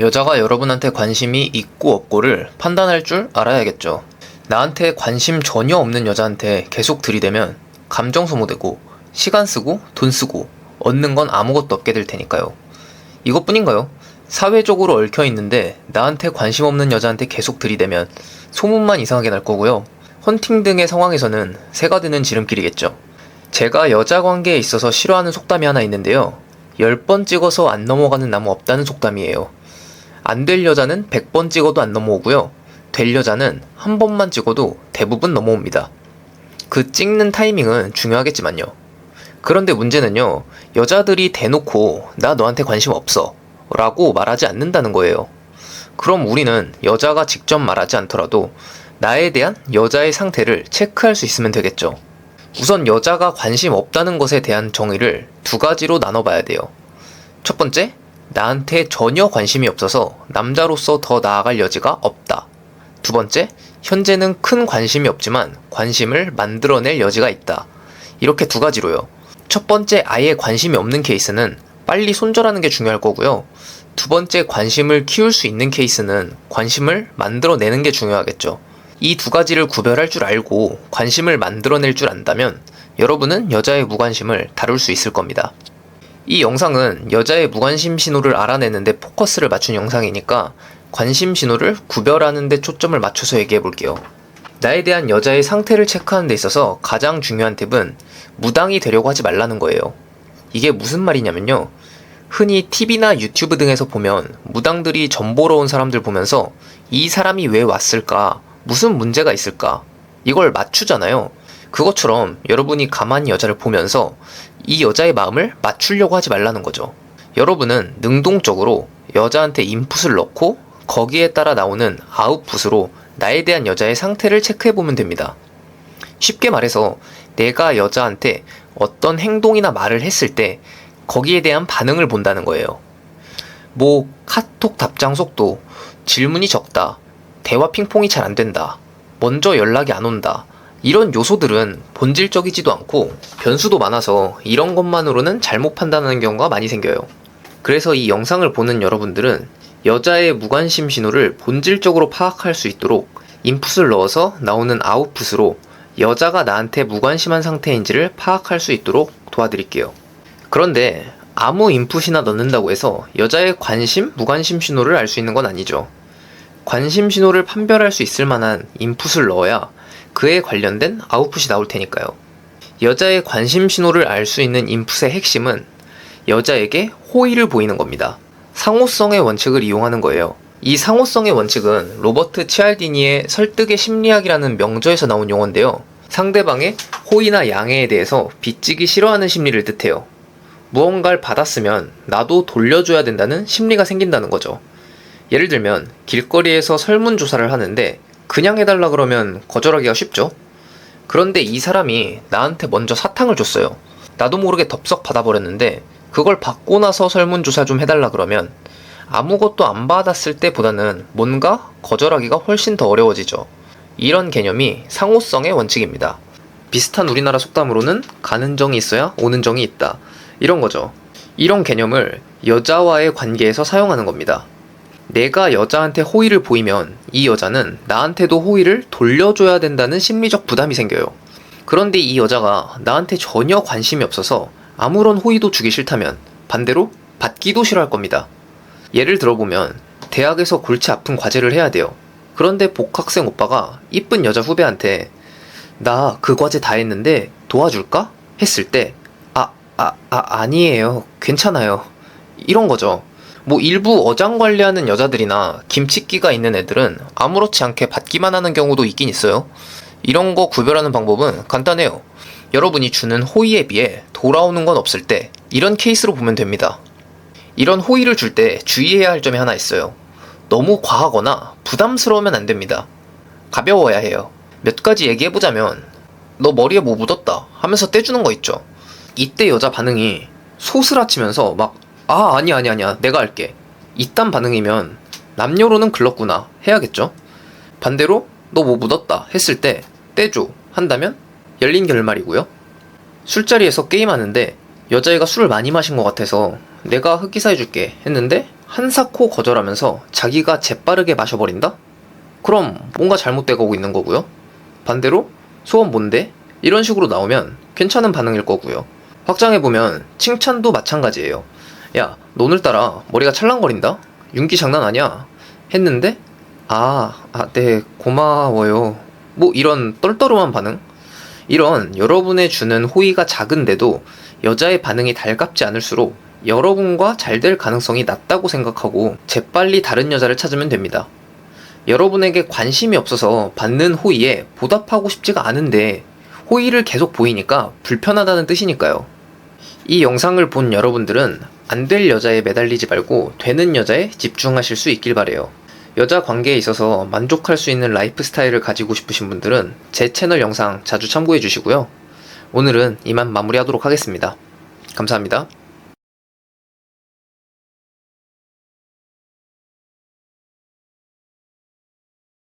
여자가 여러분한테 관심이 있고 없고를 판단할 줄 알아야겠죠. 나한테 관심 전혀 없는 여자한테 계속 들이대면 감정 소모되고 시간 쓰고 돈 쓰고 얻는 건 아무것도 없게 될 테니까요. 이것뿐인가요? 사회적으로 얽혀 있는데 나한테 관심 없는 여자한테 계속 들이대면 소문만 이상하게 날 거고요. 헌팅 등의 상황에서는 새가 드는 지름길이겠죠. 제가 여자 관계에 있어서 싫어하는 속담이 하나 있는데요. 10번 찍어서 안 넘어가는 나무 없다는 속담이에요. 안 될 여자는 100번 찍어도 안 넘어오고요. 될 여자는 한 번만 찍어도 대부분 넘어옵니다. 그 찍는 타이밍은 중요하겠지만요. 그런데 문제는요, 여자들이 대놓고 나 너한테 관심 없어 라고 말하지 않는다는 거예요. 그럼 우리는 여자가 직접 말하지 않더라도 나에 대한 여자의 상태를 체크할 수 있으면 되겠죠. 우선 여자가 관심 없다는 것에 대한 정의를 두 가지로 나눠봐야 돼요. 첫 번째, 나한테 전혀 관심이 없어서 남자로서 더 나아갈 여지가 없다. 두 번째, 현재는 큰 관심이 없지만 관심을 만들어낼 여지가 있다. 이렇게 두 가지로요. 첫 번째, 아예 관심이 없는 케이스는 빨리 손절하는 게 중요할 거고요. 두 번째, 관심을 키울 수 있는 케이스는 관심을 만들어내는 게 중요하겠죠. 이 두 가지를 구별할 줄 알고 관심을 만들어낼 줄 안다면 여러분은 여자의 무관심을 다룰 수 있을 겁니다. 이 영상은 여자의 무관심 신호를 알아내는데 포커스를 맞춘 영상이니까 관심 신호를 구별하는 데 초점을 맞춰서 얘기해 볼게요. 나에 대한 여자의 상태를 체크하는 데 있어서 가장 중요한 팁은 무당이 되려고 하지 말라는 거예요. 이게 무슨 말이냐면요. 흔히 TV나 유튜브 등에서 보면 무당들이 점 보러 온 사람들 보면서 이 사람이 왜 왔을까? 무슨 문제가 있을까? 이걸 맞추잖아요. 그것처럼 여러분이 가만히 여자를 보면서 이 여자의 마음을 맞추려고 하지 말라는 거죠. 여러분은 능동적으로 여자한테 인풋을 넣고 거기에 따라 나오는 아웃풋으로 나에 대한 여자의 상태를 체크해 보면 됩니다. 쉽게 말해서 내가 여자한테 어떤 행동이나 말을 했을 때 거기에 대한 반응을 본다는 거예요. 뭐 카톡 답장 속도, 질문이 적다, 대화 핑퐁이 잘 안 된다, 먼저 연락이 안 온다. 이런 요소들은 본질적이지도 않고 변수도 많아서 이런 것만으로는 잘못 판단하는 경우가 많이 생겨요. 그래서 이 영상을 보는 여러분들은 여자의 무관심 신호를 본질적으로 파악할 수 있도록 인풋을 넣어서 나오는 아웃풋으로 여자가 나한테 무관심한 상태인지를 파악할 수 있도록 도와드릴게요. 그런데 아무 인풋이나 넣는다고 해서 여자의 관심, 무관심 신호를 알 수 있는 건 아니죠. 관심 신호를 판별할 수 있을 만한 인풋을 넣어야 그에 관련된 아웃풋이 나올 테니까요. 여자의 관심 신호를 알 수 있는 인풋의 핵심은 여자에게 호의를 보이는 겁니다. 상호성의 원칙을 이용하는 거예요. 이 상호성의 원칙은 로버트 치알디니의 설득의 심리학이라는 명저에서 나온 용어인데요. 상대방의 호의나 양해에 대해서 빚지기 싫어하는 심리를 뜻해요. 무언가를 받았으면 나도 돌려줘야 된다는 심리가 생긴다는 거죠. 예를 들면 길거리에서 설문조사를 하는데 그냥 해달라 그러면 거절하기가 쉽죠? 그런데 이 사람이 나한테 먼저 사탕을 줬어요. 나도 모르게 덥석 받아버렸는데 그걸 받고 나서 설문조사 좀 해달라 그러면 아무것도 안 받았을 때보다는 뭔가 거절하기가 훨씬 더 어려워지죠. 이런 개념이 상호성의 원칙입니다. 비슷한 우리나라 속담으로는 가는 정이 있어야 오는 정이 있다. 이런 거죠. 이런 개념을 여자와의 관계에서 사용하는 겁니다. 내가 여자한테 호의를 보이면 이 여자는 나한테도 호의를 돌려줘야 된다는 심리적 부담이 생겨요. 그런데 이 여자가 나한테 전혀 관심이 없어서 아무런 호의도 주기 싫다면 반대로 받기도 싫어할 겁니다. 예를 들어보면 대학에서 골치 아픈 과제를 해야 돼요. 그런데 복학생 오빠가 이쁜 여자 후배한테 나 그 과제 다 했는데 도와줄까? 했을 때 아, 아, 아, 아니에요. 괜찮아요. 이런 거죠. 뭐 일부 어장 관리하는 여자들이나 김치기가 있는 애들은 아무렇지 않게 받기만 하는 경우도 있긴 있어요. 이런 거 구별하는 방법은 간단해요. 여러분이 주는 호의에 비해 돌아오는 건 없을 때 이런 케이스로 보면 됩니다. 이런 호의를 줄 때 주의해야 할 점이 하나 있어요. 너무 과하거나 부담스러우면 안 됩니다. 가벼워야 해요. 몇 가지 얘기해보자면, 너 머리에 뭐 묻었다 하면서 떼주는 거 있죠. 이때 여자 반응이 소스라치면서 막, 아, 아니, 아니, 아니야. 내가 할게. 이딴 반응이면 남녀로는 글렀구나 해야겠죠. 반대로 너 뭐 묻었다 했을 때 떼줘 한다면 열린 결말이고요. 술자리에서 게임하는데 여자애가 술을 많이 마신 것 같아서 내가 흑기사 해줄게 했는데 한사코 거절하면서 자기가 재빠르게 마셔버린다? 그럼 뭔가 잘못되고 있는 거고요. 반대로 소원 뭔데? 이런 식으로 나오면 괜찮은 반응일 거고요. 확장해보면 칭찬도 마찬가지예요. 야, 너 오늘따라 머리가 찰랑거린다? 윤기 장난 아니야? 했는데 아, 아, 네, 고마워요. 뭐 이런 떨떠름한 반응? 이런 여러분의 주는 호의가 작은데도 여자의 반응이 달갑지 않을수록 여러분과 잘 될 가능성이 낮다고 생각하고 재빨리 다른 여자를 찾으면 됩니다. 여러분에게 관심이 없어서 받는 호의에 보답하고 싶지가 않은데 호의를 계속 보이니까 불편하다는 뜻이니까요. 이 영상을 본 여러분들은 안 될 여자에 매달리지 말고 되는 여자에 집중하실 수 있길 바래요. 여자 관계에 있어서 만족할 수 있는 라이프 스타일을 가지고 싶으신 분들은 제 채널 영상 자주 참고해 주시고요. 오늘은 이만 마무리하도록 하겠습니다. 감사합니다.